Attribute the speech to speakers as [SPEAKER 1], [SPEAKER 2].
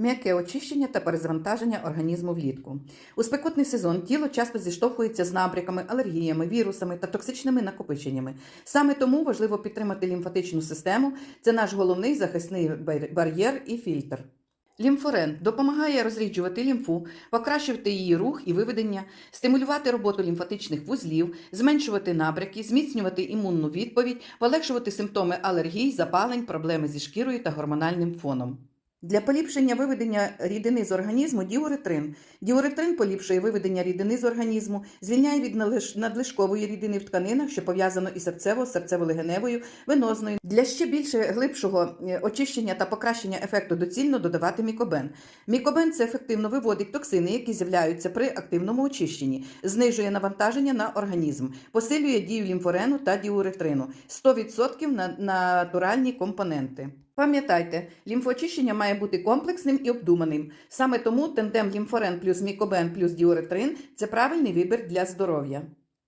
[SPEAKER 1] М'яке очищення та перезавантаження організму влітку. У спекотний сезон тіло часто зіштовхується з набряками, алергіями, вірусами та токсичними накопиченнями. Саме тому важливо підтримати лімфатичну систему. Це наш головний захисний бар'єр і фільтр. Лімфорен допомагає розріджувати лімфу, покращувати її рух і виведення, стимулювати роботу лімфатичних вузлів, зменшувати набряки, зміцнювати імунну відповідь, полегшувати симптоми алергій, запалень, проблеми зі шкірою та гормональним фоном. Для поліпшення виведення рідини з організму діуретрин. Діуретрин поліпшує виведення рідини з організму, звільняє від надлишкової рідини в тканинах, що пов'язано із серцево-серцево-легеневою, венозною. Для ще більше глибшого е, очищення та покращення ефекту доцільно додавати мікобен. Мікобен це ефективно виводить токсини, які з'являються при активному очищенні, знижує навантаження на організм, посилює дію лімфорену та діуретрину. 100% на натуральні компоненти. Пам'ятайте, лімфоочищення має бути комплексним і обдуманим. Саме тому тендем лімфорен плюс мікобен плюс діуретрин це правильний вибір для здоров'я.